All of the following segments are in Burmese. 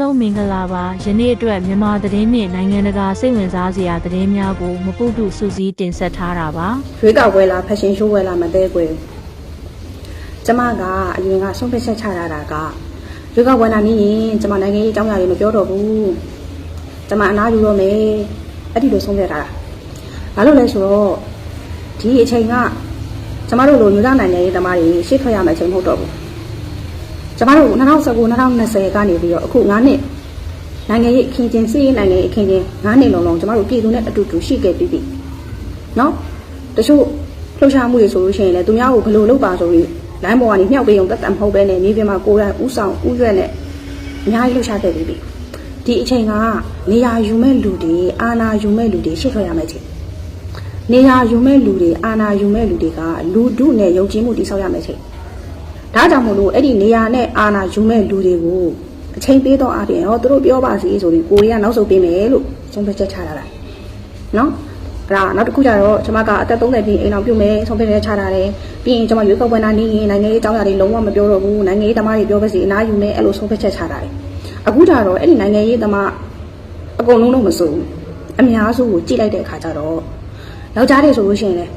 လုံးမင်္ဂလာပါယနေ့အတွက်မြန်မာသတင်းနှင့်နိုင်ငံတကာစိတ်ဝင်စားစရာသတင်းများကိုမပုတုစူးစီးတင်ဆက်ထားတာပါရွေးကောက်ပွဲလားဖက်ရှင်ရှိုးပွဲလားမသိကွယ်ကျမကအရင်ကဆုံးဖြတ်ချက်ချရတာကရွေးကောက်ပွဲနာနေရင်ကျမနိုင်ငံရေးအကြောင်းအရာတွေမပြောတော့ဘူးကျမအနာယူတော့မယ်အဲ့ဒီလိုဆုံးဖြတ်ထားတာဘာလို့လဲဆိုတော့ဒီအချိန်ကကျမတို့လိုညွှန်နိုင်ငံရေးသမားတွေရှေ့ထွက်ရမယ့်အချိန်မဟုတ်တော့ဘူး ကျမတို့2019 2020ကနေပြီးတော့အခု9နှစ်နိုင်ငံရေးအခင်းချင်းစီးရေးနိုင်ငံရေးအခင်းချင်း9နှစ်လုံးလုံးကျမတို့ပြည်သူနဲ့အတူတူရှိခဲ့ပြီးပြီနော်တချို့လှုပ်ရှားမှုတွေဆိုလို့ရှိရင်လည်းသူများကိုဘယ်လိုလုပ်ပါဆိုပြီးလိုင်းပေါ်ကနေမြှောက်ပေးအောင်တက်တံမဟုတ်ပဲနဲ့မြေပြင်မှာကိုယ်တိုင်ဥဆောင်ဥရွက်နဲ့အများကြီးလှုပ်ရှားခဲ့ပြီးပြီဒီအချိန်ကနေရာယူမဲ့လူတွေအာနာယူမဲ့လူတွေရှေ့ထွက်ရမယ့်ချိန်နေရာယူမဲ့လူတွေအာနာယူမဲ့လူတွေကလူဒုနဲ့ယုံကြည်မှုတည်ဆောက်ရမယ့်ချိန် ဒါကြောင့်မို့လို့အဲ့ဒီနေရာနဲ့အာနာယူမဲ့လူတွေကိုအချိန်ပေးတော့အပြင်ဟောသူတို့ပြောပါစီဆိုပြီးကိုရီးယားနောက်ဆုတ်ပေးမယ်လို့ဆုံးဖြတ်ချက်ချလာတာနော်အဲ့ဒါနောက်တစ်ခုကျတော့ကျွန်မကအသက်30ပြည့်အိမ်အောင်ပြုတ်မယ်ဆုံးဖြတ်ချက်ချတာတယ်ပြီးရင်ကျွန်မရွေးကောက်ပွဲနာနေရင်နိုင်ငံရေးအကြောင်းအရာတွေလုံးဝမပြောတော့ဘူးနိုင်ငံရေးသမားတွေပြောပါစီအနားယူမယ်အဲ့လိုဆုံးဖြတ်ချက်ချတာတယ်အခုကျတော့အဲ့ဒီနိုင်ငံရေးသမားအကုန်လုံးတော့မစိုးဘူးအများစုကိုကြည့်လိုက်တဲ့အခါကျတော့ယောက်ျားတွေဆိုလို့ရှိရင်လည်း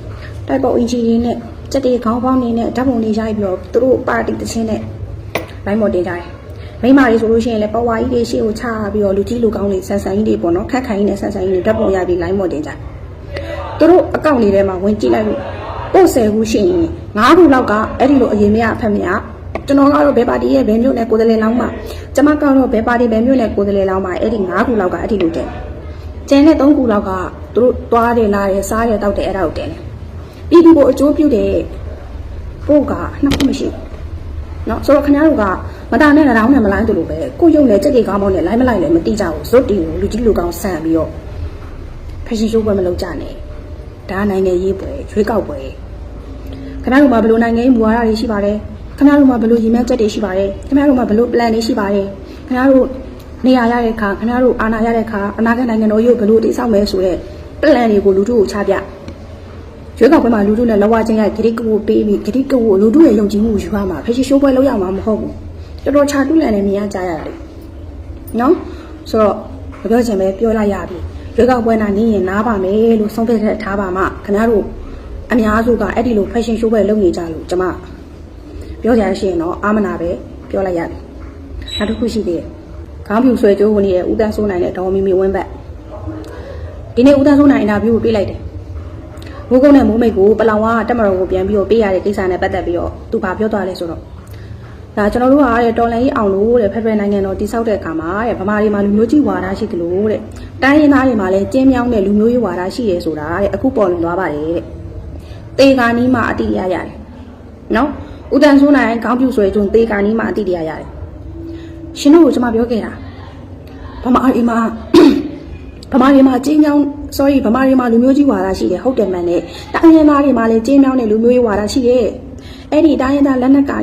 တိုက်ပေါ်အင်ဂျီတွေနဲ့ စက်တေခေါင်းပေါင်းနေနဲ့ဓာတ်ပုံတွေရိုက်ပြီးတော့သူတို့ပါတီတစ်ချင်းနဲ့လိုင်းမော်တင်ကြတယ်မိန်းမတွေဆိုလို့ရှိရင်လည်းပဝါကြီးတွေရှေ့ကိုချပြီးတော့လူကြီးလူကောင်းတွေဆန်ဆန်ကြီးတွေပေါ့နော်ခက်ခိုင်ကြီးနဲ့ဆန်ဆန်ကြီးတွေဓာတ်ပုံရိုက်ပြီးလိုင်းမော်တင်ကြတယ်သူတို့အကောင့်လေးထဲမှာဝင်ကြည့်လိုက်လို့ပို့ဆယ်ခုရှိရင်၅ခုလောက်ကအဲ့ဒီလိုအရင်မြအဖက်မြကျွန်တော်ကတော့ဘယ်ပါတီရဲ့ဘယ်မျိုးနဲ့ကိုယ်တည်းလောင်းမှာကျမကတော့ဘယ်ပါတီဘယ်မျိုးနဲ့ကိုယ်တည်းလောင်းမှာအဲ့ဒီ၅ခုလောက်ကအဲ့ဒီလိုတဲ့ကျန်တဲ့၃ခုလောက်ကသူတို့သွားတယ်လာတယ်စားတယ်တောက်တယ်အဲ့ဒါကိုတင်တယ် ပြည်သူကိုအကျိုးပြုတဲ့ပို့ကနှစ်ခုမရှိဘူးနော်ဆိုတော့ခင်ဗျားတို့ကမတားနဲ့ရောင်းနဲ့မလိုက်တူလို့ပဲကိုရုပ်နဲ့ကြက်ကြီးကောင်းမောင်းနဲ့လိုက်မလိုက်လည်းမတိကြဘူးဇွတ်တီကိုလူကြီးလူကောင်းဆန်ပြီးတော့ဖရှိရှိုးပွဲမလုပ်ကြနဲ့ဒါနိုင်ငံရေးပွဲရွေးကောက်ပွဲခင်ဗျားတို့မှာဘလို့နိုင်ငံရေးမူဝါဒတွေရှိပါတယ်ခင်ဗျားတို့မှာဘလို့ရည်မှန်းချက်တွေရှိပါတယ်ခင်ဗျားတို့မှာဘလို့ plan တွေရှိပါတယ်ခင်ဗျားတို့နေရာရတဲ့အခါခင်ဗျားတို့အာဏာရတဲ့အခါအနာဂတ်နိုင်ငံတော်ရုပ်ဘလို့တည်ဆောက်မယ်ဆိုတဲ့ plan တွေကိုလူတို့ကိုချပြ ရွေးကောက်ပွဲမှာလူထုနဲ့လောဝချင်းရဂရိကဝပေးပြီးဂရိကဝလူထုရဲ့ယုံကြည်မှုကိုယူရမှာဖက်ရှိရှိုးပွဲလုပ်ရမှာမဟုတ်ဘူးတော်တော်ချတူးလန်နေမြင်ရကြရတယ်နော်ဆိုတော့မပြောချင်ပဲပြောလိုက်ရပြီရွေးကောက်ပွဲနာနေရင်နားပါမယ်လို့ဆုံးဖြတ်ချက်ထားပါမှခင်ဗျားတို့အများစုကအဲ့ဒီလို fashion show ပဲလုပ်နေကြလို့ကျွန်မပြောကြရရှိရင်တော့အာမနာပဲပြောလိုက်ရတယ်နောက်တစ်ခုရှိသေးတယ်ခေါင်းဖြူဆွဲကြိုးဝင်နေတဲ့ဦးတန်းစိုးနိုင်တဲ့ဒေါ်မီမီဝင်းဘက်ဒီနေ့ဦးတန်းစိုးနိုင်အင်တာဗျူးကိုပေးလိုက်တယ် မိုးကုန်းနဲ့မိုးမိတ်ကိုပလောင်ကတက်မတော်ကိုပြန်ပြီးတော့ပေးရတဲ့ကိစ္စနဲ့ပတ်သက်ပြီးတော့သူဘာပြောသွားလဲဆိုတော့ဒါကျွန်တော်တို့ကတဲ့တော်လန်ကြီးအောင်လို့တဲ့ဖက်ဖက်နိုင်ငံတော်တိဆောက်တဲ့အခါမှာတဲ့ဗမာတွေမှာလူမျိုးကြီးဝါဒရှိသလိုတဲ့တိုင်းရင်းသားတွေမှာလည်းကျင်းမြောင်းတဲ့လူမျိုးရေးဝါဒရှိတယ်ဆိုတာတဲ့အခုပေါ်လွင်သွားပါတယ်တဲ့တေဂာနီးမှာအတိရရတယ်နော်ဦးတန်ဆိုးနိုင်ခေါင်းပြူဆွဲကျုံတေဂာနီးမှာအတိရရတယ်ရှင်တို့ကိုကျွန်မပြောခဲ့တာဗမာတွေမှာ ဗမာတွေမှာကျင်းမြောင်း sorry ဗမာတွေမှာလူမျိုးကြီးဝါဒရှိတယ်ဟုတ်တယ်မှန်တယ်တိုင်းရင်းသားတွေမှာလည်းကျင်းမြောင်းတဲ့လူမျိုးရေးဝါဒရှိတယ်အဲ့ဒီတိုင်းရင်းသားလက်နက်က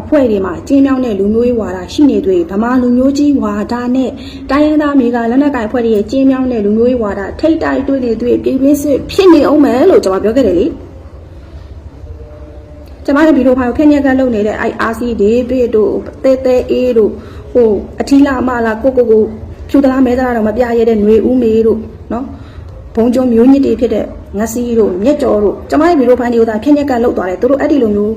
အဖွဲ့တွေမှာကျင်းမြောင်းတဲ့လူမျိုးရေးဝါဒရှိနေတွေ့ဗမာလူမျိုးကြီးဝါဒနဲ့တိုင်းရင်းသားမျိုးကလက်နက်ကအဖွဲ့တွေရဲ့ကျင်းမြောင်းတဲ့လူမျိုးရေးဝါဒထိတ်တိုက်တွေ့နေတွေ့ပြည်ပင်းစစ်ဖြစ်နေအောင်မယ်လို့ကျွန်မပြောခဲ့တယ်လေကျွန်မတို့ဗီဒီယိုဖိုင်ကိုခက်ညက်ကလုပ်နေတဲ့အဲ့ RC တွေတွေ့တို့တဲတဲအေးတို့ဟိုအထီလာမလာကိုကိုကို ဖြူတလားမဲတလားတော့မပြရတဲ့ຫນွေဦးမေတို့နော်ဘုံကျုံမျိုးညစ်တွေဖြစ်တဲ့ငစီတို့မြက်ကျော်တို့ကျွန်မရဲ့ဗီဒီယိုဖိုင်တွေကိုသာခက်ညက်ကလုပ်သွားတယ်သူတို့အဲ့ဒီလိုမျိုး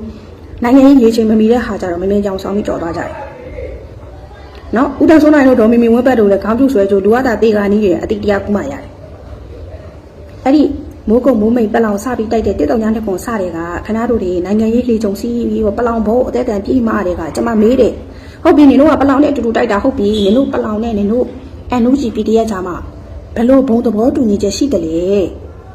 နိုင်ငံရေးရေချိန်မမီတဲ့ဟာကြတော့မင်းမင်းကြောင်ဆောင်ပြီးကြော်သွားကြတယ်။နော်ဦးတန်းစိုးနိုင်တို့ဒေါ်မီမီဝင်းဘက်တို့လည်းခေါင်းပြူဆွဲကြိုလူဝတာတေကာနီးရဲ့အတိတရားကူမှရတယ်။အဲ့ဒီမိုးကုံမိုးမိန်ပလောင်စပြီးတိုက်တဲ့တစ်တောင်ညာတစ်ပုံစတဲ့ကခဏတို့တွေနိုင်ငံရေးလေကြုံစီးပြီးပလောင်ဘုံအသက်တန်ပြေးမာတဲ့ကကျွန်မမေးတယ်။ဟုတ်ပြီနင်တို့ကပလောင်နဲ့အတူတူတိုက်တာဟုတ်ပြီနင်တို့ပလောင်နဲ့နင်တို့ NUG PDF ဂျာမဘယ်လိုဘုံသဘောတူညီချက်ရှိတယ်လေ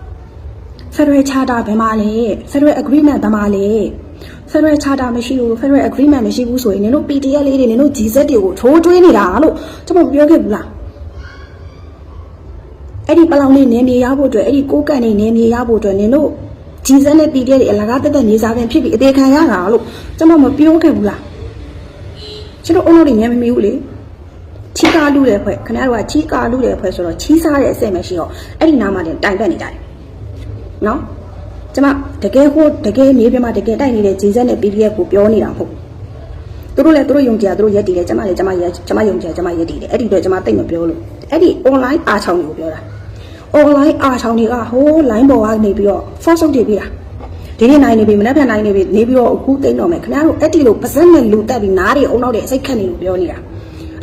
။ Federal Charter ဘယ်မှာလဲ။ Federal Agreement ဘယ်မှာလဲ။ Federal Charter မရှိဘူး Federal Agreement မရှိဘူးဆိုရင်နင်တို့ PDF လေးတွေနင်တို့ GZ တွေကိုထိုးထွေးနေတာလို့ကျွန်မပြောခဲ့ဘူးလားအဲ့ဒီပလောင်လေးနေမြေရဖို့အတွက်အဲ့ဒီကိုကန့်နေနေမြေရဖို့အတွက်နင်တို့ GZ နဲ့ PDF တွေအလကားတက်တက်နေစားပြန်ဖြစ်ပြီးအသေးခံရတာလို့ကျွန်မမပြောခဲ့ဘူးလားကျွန်တော်အုံလို့တွေညံမမီဘူးလေ ချီကာလူတဲ့ဖွဲ့ခင်ဗျားတို့ကချီကာလူတဲ့ဖွဲ့ဆိုတော့ချီးစားတဲ့အဆင့်မရှိတော့အဲ့ဒီနားမှာတင်တိုင်ပတ်နေကြတယ်နော်ကျမတကယ်ဟိုတကယ်မြေပြင်မှာတကယ်တိုက်နေတဲ့ဂျေဇက်နဲ့ PDF ကိုပြောနေတာမဟုတ်သူတို့လည်းသူတို့ယုံကြည်သူတို့ရက်တည်တယ်ကျမလည်းကျမရက်ကျမယုံကြည်ကျမရက်တည်တယ်အဲ့ဒီအတွက်ကျမတိတ်မပြောလို့အဲ့ဒီ online အားချောင်းတွေကိုပြောတာ online အားချောင်းတွေကဟိုး line ပေါ်ကနေပြီးတော့ force ထုတ်တည်ပြီးတာဒီနေ့နိုင်နေပြီမနေ့ပြန်နိုင်နေပြီနေပြီးတော့အခုတိတ်တော့မယ်ခင်ဗျားတို့အဲ့ဒီလိုပါဇက်နဲ့လူတက်ပြီးနားတွေအုံနောက်တွေအစိတ်ခတ်နေလို့ပြောနေတာ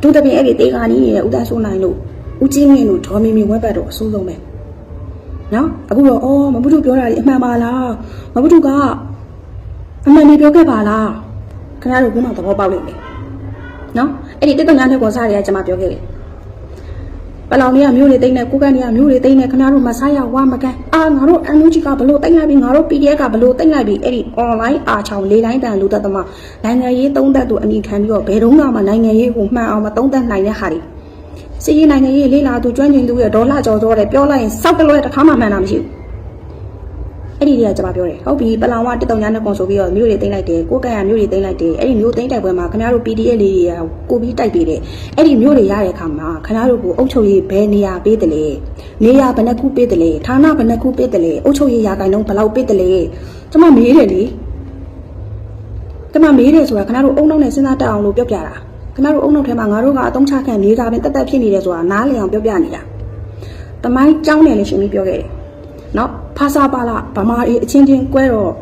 အထူးသဖြင့်အဲ့ဒီတေကာနီးရဲ့ဦးသားဆိုးနိုင်လို့ဦးချင်းမြင့်လို့ဒေါ်မီမီဝက်ဘတ်တော့အဆိုးဆုံးပဲနော်အခုတော့အော်မဘုထုပြောတာဒီအမှန်ပါလားမဘုထုကအမှန်ကြီးပြောခဲ့ပါလားခင်ဗျားတို့ဘုမသဘောပေါက်လိမ့်မယ်နော်အဲ့ဒီတက်တော့ညာနဲ့ကောစားတွေကကျွန်မပြောခဲ့တယ် ပလောင်တွေကမျိုးတွေတိမ့်နေကိုကန်တွေကမျိုးတွေတိမ့်နေခင်ဗျားတို့မဆားရဝါမကန်အာငါတို့အန်လူကြီးကဘလို့တိမ့်လိုက်ပြီငါတို့ PDF ကဘလို့တိမ့်လိုက်ပြီအဲ့ဒီ online အားချောင်းလေးတိုင်းတန်လူသက်သမားနိုင်ငံရေးသုံးသက်သူအမိခံပြီးတော့ဘယ်တော့မှနိုင်ငံရေးကိုမှန်အောင်မသုံးသက်နိုင်တဲ့ဟာတွေစီးရင်နိုင်ငံရေးလေးလာသူကျွမ်းကျင်သူရဲ့ဒေါ်လာကျော်ကျော်တဲ့ပြောလိုက်ရင်စောက်တလွဲတစ်ခါမှမှန်တာမရှိဘူး အဲ့ဒီတွေကကျွန်မပြောတယ်ဟုတ်ပြီပလောင်ကတက်တုံညာနဲ့ကွန်ဆိုပြီးတော့မျိုးတွေတိမ့်လိုက်တယ်ကိုကန့်ရမျိုးတွေတိမ့်လိုက်တယ်အဲ့ဒီမျိုးတိမ့်တိုက်ပွဲမှာခင်ဗျားတို့ PDF လေးတွေကကိုပြီးတိုက်ပေးတယ်အဲ့ဒီမျိုးတွေရတဲ့အခါမှာခင်ဗျားတို့ကိုအုပ်ချုပ်ရေးဘယ်နေရာပေးတယ်လဲနေရာဘယ်နှခုပေးတယ်လဲဌာနဘယ်နှခုပေးတယ်လဲအုပ်ချုပ်ရေးရာခိုင်နှုန်းဘယ်လောက်ပေးတယ်လဲကျွန်မမေးတယ်လေကျွန်မမေးတယ်ဆိုတာခင်ဗျားတို့အုံနောက်နဲ့စဉ်းစားတက်အောင်လို့ပြောပြတာခင်ဗျားတို့အုံနောက်ထဲမှာငါတို့ကအတုံးချခံမြေစာပင်တက်တက်ဖြစ်နေတယ်ဆိုတာနားလည်အောင်ပြောပြနေတာတမိုင်းကြောင်းတယ်လည်းရှင်ပြီးပြောခဲ့တယ်နော် ဖာစာပါလာဗမာအေးအချင်းချင်းကွဲတော့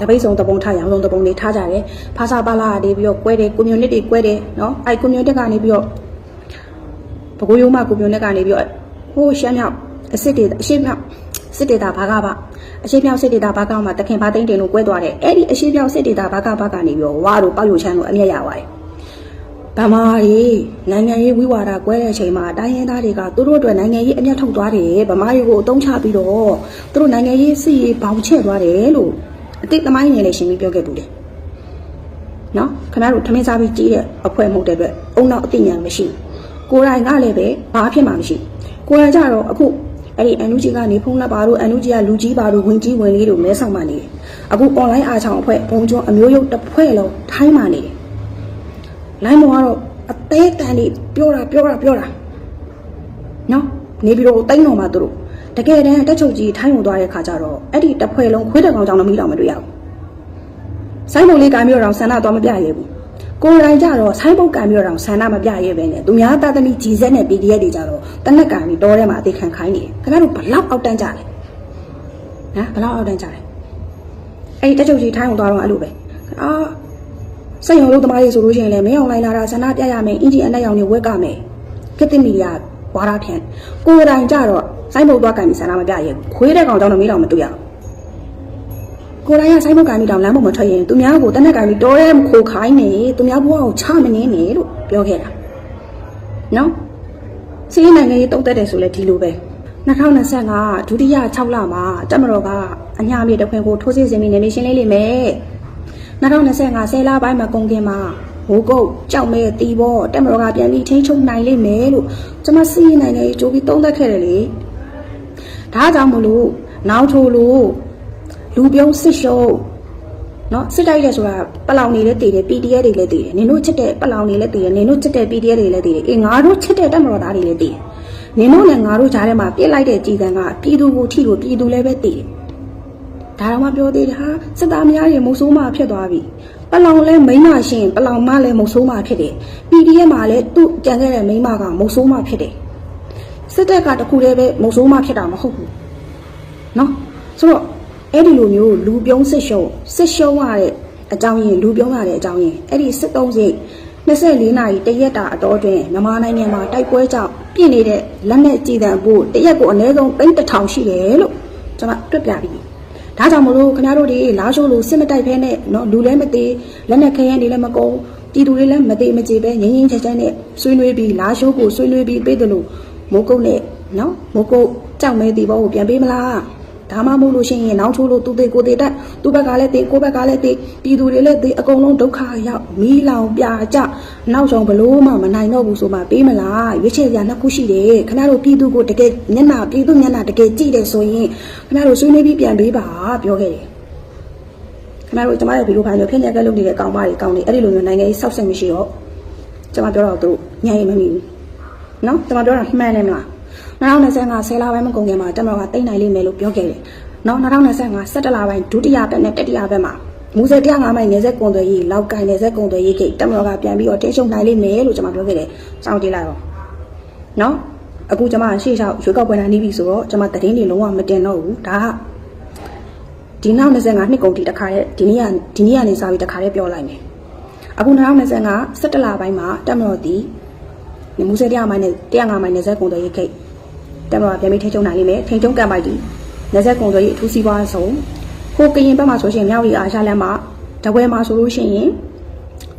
တပိတ်ဆုံးတပုံထားရအောင်လုံးတပုံလေးထားကြတယ်ဖာစာပါလာကနေပြီးတော့ကွဲတယ်ကွန်မြူနတီကွဲတယ်နော်အဲကွန်မြူနတီကနေပြီးတော့ဘကိုးရုံးမကွန်မြူနတီကနေပြီးတော့ဟိုးရှမ်းမြောက်အစ်စ်တွေအရှိမြောက်စစ်ဒေတာဘာကပါအရှိမြောက်စစ်ဒေတာဘာကမှတခင်ဘာသိန်းတင်လို့ကွဲသွားတယ်အဲ့ဒီအရှိမြောက်စစ်ဒေတာဘာကဘာကနေပြီးတော့ဝါတို့ပေါက်ယူချမ်းတို့အမျက်ရပါတယ် ဗမာတွေနိုင်ငံရေးဝိဝါဒကွဲတဲ့အချိန်မှာတိုင်းရင်းသားတွေကသူတို့အတွက်နိုင်ငံရေးအမျက်ထုတ်သွားတယ်ဗမာတွေကိုအုံချပြီးတော့သူတို့နိုင်ငံရေးစစ်ရေးဘောင်ချဲ့သွားတယ်လို့အတိတ်သမိုင်းငယ်လေးရှင်းပြီးပြောခဲ့ဘူးတယ်နော်ခင်ဗျားတို့ထမင်းစားပြီးကြီးတဲ့အဖွဲ့မဟုတ်တဲ့အတွက်အုံနောက်အသိဉာဏ်မရှိဘူးကိုယ်တိုင်ကလည်းပဲဘာဖြစ်မှမရှိဘူးကိုယ်တိုင်ကြတော့အခုအဲ့ဒီအန်နူဂျီကနေဖုန်းလက်ပါတို့အန်နူဂျီကလူကြီးပါတို့ဝင်ကြီးဝင်လေးတို့မဲဆောင်မှနေတယ်အခု online အားချောင်းအဖွဲ့ဘုံကျော်အမျိုးရုပ်တစ်ဖွဲ့လုံးထိုင်းမှနေတယ် လိုင်းမောကတော့အသေးတန်နေပြောတာပြောတာပြောတာနော်နေပြီးတော့တိတ်တော်မှာသူတို့တကယ်တမ်းတက်ချုပ်ကြီးထိုင်းဝင်သွားတဲ့ခါကျတော့အဲ့ဒီတစ်ဖွဲ့လုံးခွေးတဲ့ကောင်ကြောင့်တော့မိတော့မတွေ့ရဘူးဆိုင်းဘုတ်လေးကံပြီးတော့ဆန္ဒတော့မပြရဲဘူးကိုယ်တိုင်ကြတော့ဆိုင်းဘုတ်ကံပြီးတော့ဆန္ဒမပြရဲပဲနဲ့သူများသားသမီးကြီးစက်နဲ့ PDF တွေကြတော့တနက်ကံပြီးတော်ထဲမှာအသေးခံခိုင်းနေတယ်ခင်ဗျားတို့ဘလောက်အောက်တန်းကြလဲနော်ဘလောက်အောက်တန်းကြလဲအဲ့ဒီတက်ချုပ်ကြီးထိုင်းဝင်သွားတော့အဲ့လိုပဲအာ စိတ်ရုံလို့တမားတွေဆိုလို့ရှိရင်လည်းမင်းအောင်လိုက်လာတာဆန္ဒပြရမယ်အင်ဂျီအနက်ရောင်တွေဝက်ကမယ်ကတိမီယာဝါရထန်ကိုယ်တိုင်ကြတော့စိုင်းဘုတ်သွားကန်ပြီးဆန္ဒမပြရဲဘူးခွေးတဲ့ကောင်ကြောင့်တော့မင်းတော်မတွေ့ရဘူးကိုယ်တိုင်ကစိုင်းဘုတ်ကန်ပြီးတောင်လမ်းပေါ်မထွက်ရင်သူများကိုတနက်ကန်ပြီးတော်ရဲခိုခိုင်းနေသူများဘဝကိုချမနေနဲ့လို့ပြောခဲ့တာနော်စီးနိုင်ငံရေးတုံးတက်တယ်ဆိုလဲဒီလိုပဲ2025ဒုတိယ6လမှာတက်မတော်ကအညာမြေတစ်ခွင်ကိုထိုးစစ်ဆင်ပြီးနေမရှင်းလေးလိမ့်မယ် 2025ဆယ်လပိုင်းမှာကုန်ကင်မှာဟိုကုတ်ကြောက်မဲတီးဘောတက်မတော်ကပြန်ပြီးချင်းချုံနိုင်လိမ့်မယ်လို့ကျွန်မစီးရင်နိုင်နေကြိုးပြီးသုံးသပ်ခဲ့တယ်လေဒါကြောင့်မလို့နောက်ထိုးလို့လူပြုံးစစ်ရှုံးနော်စစ်တိုက်ရဲဆိုတာပလောင်နေလဲတည်တယ် PDF တွေလည်းတည်တယ်နင်တို့ချစ်တဲ့ပလောင်နေလည်းတည်တယ်နင်တို့ချစ်တဲ့ PDF တွေလည်းတည်တယ်အေးငါတို့ချစ်တဲ့တက်မတော်သားတွေလည်းတည်တယ်နင်တို့နဲ့ငါတို့ကြားထဲမှာပြစ်လိုက်တဲ့ကြည်စံကပြည်သူကိုထိလို့ပြည်သူလည်းပဲတည်တယ် ဒါတော့မပြောသေးတာစစ်သားများရဲ့မုတ်ဆိုးမဖြစ်သွားပြီပလောင်လဲမိန်းမရှင်ပလောင်မလဲမုတ်ဆိုးမဖြစ်တယ် PDF မှာလဲသူ့ကြံခဲ့တဲ့မိန်းမကမုတ်ဆိုးမဖြစ်တယ်စစ်တပ်ကတခုတည်းပဲမုတ်ဆိုးမဖြစ်တာမဟုတ်ဘူးနော်ဆိုတော့အဲ့ဒီလိုမျိုးလူပြုံးစစ်ရှုံးစစ်ရှုံးရတဲ့အကြောင်းရင်းလူပြုံးရတဲ့အကြောင်းရင်းအဲ့ဒီစစ်တုံးစိတ်24နာရီတရက်တာအတော်အတွင်းမြန်မာနိုင်ငံမှာတိုက်ပွဲကြောင့်ပြင့်နေတဲ့လက်နက်ကြည်တံဖို့တရက်ကိုအနည်းဆုံး3000ရှိတယ်လို့ကျွန်မတွေ့ပြပြီး ဒါကြောင့်မလို့ခင်ဗျားတို့တွေလာရှိုးလို့စစ်မတိုက်ဖဲနဲ့เนาะလူလည်းမသေးလက်နဲ့ခရမ်းတွေလည်းမကုန်ပြည်သူတွေလည်းမသေးမကြေပဲငင်းငင်းချက်ချက်နဲ့ဆွေးနွေးပြီးလာရှိုးကိုဆွေးနွေးပြီးပေးတယ်လို့မိုးကုတ်နဲ့เนาะမိုးကုတ်ကြောက်မဲတီဘောကိုပြန်ပေးမလား ဒါမှမဟုတ်လို့ရှိရင်နောက်ချိုးလို့သူသေးကိုသေးတက်သူ့ဘက်ကလည်းသေးကိုယ့်ဘက်ကလည်းသေးပြည်သူတွေလည်းသေးအကုန်လုံးဒုက္ခရောက်မီးလောင်ပြကြနောက်ဆုံးဘလို့မှမနိုင်တော့ဘူးဆိုမှပေးမလားရွေးချယ်ရနှစ်ခုရှိတယ်ခင်ဗျားတို့ပြည်သူကိုတကယ်မျက်နှာပြည်သူမျက်နှာတကယ်ကြည့်တယ်ဆိုရင်ခင်ဗျားတို့ဆွေးနွေးပြီးပြန်ပေးပါပြောခဲ့တယ်ခင်ဗျားတို့ကျမရဲ့ဗီဒီယိုဖိုင်မျိုးဖြစ်နေကြလုပ်နေတဲ့ကောင်မတွေကောင်တွေအဲ့ဒီလိုမျိုးနိုင်ငံရေးစောက်စိတ်မရှိတော့ကျမပြောတော့သူညံ့ရင်မမီဘူးနော်ကျမပြောတာမှန်တယ်မလား 2025ဆယ်လပိုင်းမကုန်ခင်မှာတမတော်ကတိတ်နိုင်လိမ့်မယ်လို့ပြောခဲ့တယ်နော်2025 17လပိုင်းဒုတိယဘက်နဲ့တတိယဘက်မှာမူဆယ်105မိုင်နေဆက်ကွန်သွယ်ရေးလောက်ကင်နေဆက်ကွန်သွယ်ရေးကိတ်တက်မတော်ကပြန်ပြီးတော့တင်းရှုံနိုင်လိမ့်မယ်လို့ကျွန်မပြောခဲ့တယ်စောင့်ကြည့်လိုက်တော့နော်အခုကျွန်မရှေ့လျှောက်ရွေးကောက်ပွဲလာနေပြီဆိုတော့ကျွန်မသတင်းတွေလုံးဝမတင်တော့ဘူးဒါကဒီနောက်25နှစ်ကုန်ထိတခါရဲ့ဒီနေ့ကဒီနေ့ကနေစပြီးတခါရဲ့ပြောလိုက်မယ်အခု2025 17လပိုင်းမှာတက်မတော်တီမူဆယ်105မိုင်နဲ့105မိုင်နေဆက်ကွန်သွယ်ရေးကိတ် တက်မတော်ကပြန်ပြီးထိချုံနိုင်လိမ့်မယ်ထိချုံကပ်ပိုက်တီနေဆက်ကွန်သွယ်ရေးအထူးစီးပွားဆောင် ဟိုကရင်ဘက်မှာဆိုရှင်မြောက်ရီအားရလမ်းမှာတဝဲမှာဆိုလို့ရှိရင်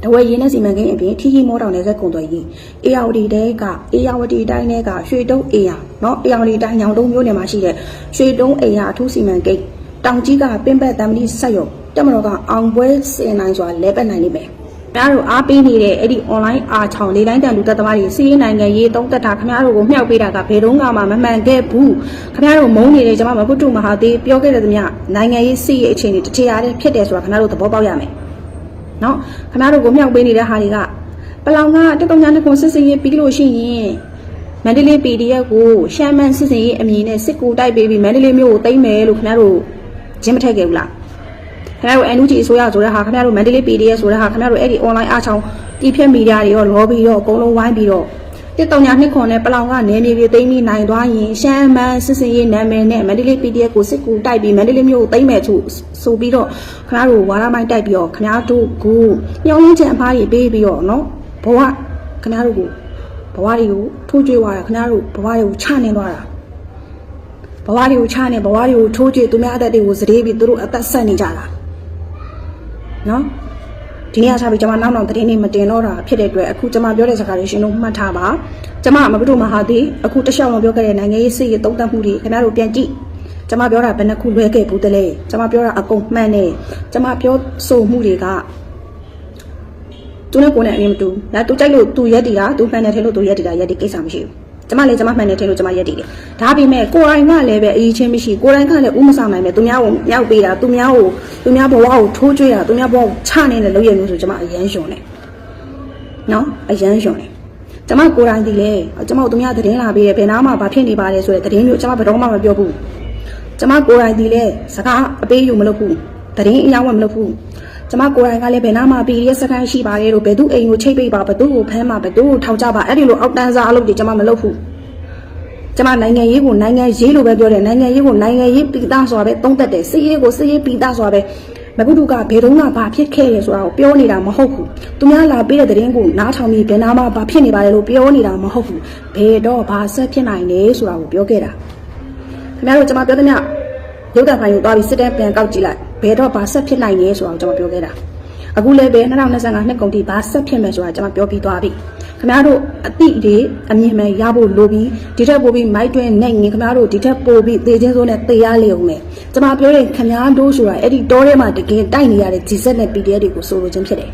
တဝဲရင်းနဲ့စီမံကိန်းအပြင်ထီထီမောတောင်နယ်ဆက်ကုံသွယ်ရေးအေယာဝတီတဲကအေယာဝတီတိုင်းထဲကရွှေတုံးအေယာเนาะအေယာဝတီတိုင်းညောင်တုံးမြို့နယ်မှာရှိတဲ့ရွှေတုံးအေယာအထူးစီမံကိန်းတောင်ကြီးကပင်ပက်တမ်မဏိဆက်ရုံတက်မတော်ကအောင်ပွဲစင်နိုင်စွာလဲပတ်နိုင်လိမ့်မယ် ခင်ဗျားတို့အားပေးနေတဲ့အဲ့ဒီ online အားချောင်းလေးတိုင်းတန်လူသက်သမားတွေစီးရင်နိုင်ငံရေးတုံးသက်တာခင်ဗျားတို့ကိုမြှောက်ပေးတာကဘယ်တော့မှမမှန်ခဲ့ဘူးခင်ဗျားတို့မုန်းနေတဲ့ကျွန်မမပုတ္တုမဟာသေးပြောခဲ့တဲ့သမျှနိုင်ငံရေးစီးရေးအခြေအနေတစ်ထည်ရတယ်ဖြစ်တယ်ဆိုတာခင်ဗျားတို့သဘောပေါက်ရမယ်နော်ခင်ဗျားတို့ကိုမြှောက်ပေးနေတဲ့ဟာတွေကပလောင်ကတက်တုံညာနှစ်ခုစစ်စင်ရေးပြီးလို့ရှိရင်မန္တလေး PDF ကိုရှမ်းမန်းစစ်စင်ရေးအမည်နဲ့စစ်ကူတိုက်ပေးပြီးမန္တလေးမြို့ကိုတိမ့်မယ်လို့ခင်ဗျားတို့ဂျင်းမထက်ခဲ့ဘူးလား ခင်ဗျားတို့ NUG အစိုးရဆိုတဲ့ဟာခင်ဗျားတို့ Mandalay PDF ဆိုတဲ့ဟာခင်ဗျားတို့အဲ့ဒီ online အားချောင်းတီးဖြတ်မီဒီယာတွေရော lobby ရောအကုန်လုံးဝိုင်းပြီးတော့တစ်တောင်ညာနှစ်ခွန်နဲ့ပလောင်ကနေမြေပြေသိမ်းပြီးနိုင်သွားရင်ရှမ်းမန်းစစ်စင်ရေးနာမည်နဲ့ Mandalay PDF ကိုစစ်ကူတိုက်ပြီး Mandalay မြို့ကိုသိမ်းမယ်သူဆိုပြီးတော့ခင်ဗျားတို့ဝါရမိုင်းတိုက်ပြီးတော့ခင်ဗျားတို့ကိုညှောင်းရင်းချင်အဖားကြီးပေးပြီးတော့နော်ဘဝခင်ဗျားတို့ကိုဘဝတွေကိုထိုးကြွေးသွားတာခင်ဗျားတို့ဘဝတွေကိုချနေသွားတာဘဝတွေကိုချနေဘဝတွေကိုထိုးကြွေသူများအသက်တွေကိုစတေးပြီးသူတို့အသက်ဆက်နေကြတာ နော်ဒီနေ့အစားပြီးကျွန်မနောက်နောက်သတင်းတွေမတင်တော့တာဖြစ်တဲ့အတွက်အခုကျွန်မပြောတဲ့စကားတွေရှင်တို့မှတ်ထားပါကျွန်မမဘုဒ္ဓမဟာသည်အခုတခြားလုံးပြောခဲ့တဲ့နိုင်ငံရေးစိတ်ရသုံးသပ်မှုတွေခင်ဗျားတို့ပြန်ကြည့်ကျွန်မပြောတာဘယ်နှခုလွဲခဲ့ဘူးတလဲကျွန်မပြောတာအကုန်မှန်တယ်ကျွန်မပြောဆိုမှုတွေကသူနဲ့ကိုယ်နဲ့အရင်မတူဒါသူကြိုက်လို့သူရက်တည်တာသူမှန်တယ်ထဲလို့သူရက်တည်တာရက်တည်ကိစ္စမရှိဘူး ကျမလည်းကျမမှန်တယ်ထဲလို့ကျမရက်တည်တယ်ဒါပေမဲ့ကိုယ်တိုင်ကလည်းပဲအရေးချင်းမရှိကိုယ်တိုင်ကလည်းဥမဆောင်နိုင်မဲ့သူများကိုမြောက်ပေးတာသူများကိုသူများဘဝကိုထိုးကြွေးတာသူများဘဝကိုချနေတဲ့လုပ်ရမျိုးဆိုကျမအရန်ရှုံတယ်နော်အရန်ရှုံတယ်ကျမကိုယ်တိုင်ဒီလေကျမတို့သူများသတင်းလာပေးတယ်ဘယ်နာမှဘာဖြစ်နေပါလဲဆိုတဲ့သတင်းမျိုးကျမဘယ်တော့မှမပြောဘူးကျမကိုယ်တိုင်ဒီလေစကားအပေးယူမလုပ်ဘူးသတင်းအယောင်းမလုပ်ဘူး ကျမကိုယ်တိုင်ကလည်းဘယ်နာမှပြည်ရဲ့စကန်ရှိပါတယ်လို့ဘယ်သူအိမ်ကိုချိတ်ပိတ်ပါဘယ်သူကိုဖမ်းပါဘယ်သူကိုထောင်ချပါအဲ့ဒီလိုအောက်တန်းစားအလုပ်တွေကျမမလုပ်ဘူးကျမနိုင်ငံရေးကိုနိုင်ငံရေးလို့ပဲပြောတယ်နိုင်ငံရေးကိုနိုင်ငံရေးပိသားစွာပဲသုံးသက်တယ်စစ်ရေးကိုစစ်ရေးပိသားစွာပဲမကုတုကဘယ်တော့မှဘာဖြစ်ခဲ့ရဆိုတာကိုပြောနေတာမဟုတ်ဘူးသူများလာပေးတဲ့သတင်းကိုနားထောင်ပြီးဘယ်နာမှဘာဖြစ်နေပါလဲလို့ပြောနေတာမဟုတ်ဘူးဘယ်တော့ဘာဆက်ဖြစ်နိုင်လဲဆိုတာကိုပြောခဲ့တာခင်ဗျားတို့ကျမပြောသမျှရုပ်တံဖိုင်ကိုသွားပြီးစစ်တမ်းပြန်ကောက်ကြည့်လိုက် ဘယ်တော့ဘာဆက်ဖြစ်နိုင်လဲဆိုတာကိုကျွန်မပြောခဲ့တာအခုလည်းပဲ2025နှစ်ကုန်ထိဘာဆက်ဖြစ်မယ်ဆိုတာကျွန်မပြောပြီးသွားပြီခင်ဗျားတို့အတိတွေအမြင်မဲ့ရဖို့လိုပြီးဒီထက်ပိုပြီးမိုက်တွင်နဲ့ငင်ခင်ဗျားတို့ဒီထက်ပိုပြီးသေချင်းစိုးနဲ့သေရလေအောင်မယ်ကျွန်မပြောတဲ့ခင်ဗျားတို့ဆိုတာအဲ့ဒီတောထဲမှာတကယ်တိုက်နေရတဲ့ဂျီဆက်နဲ့ PDF တွေကိုဆိုလိုခြင်းဖြစ်တယ်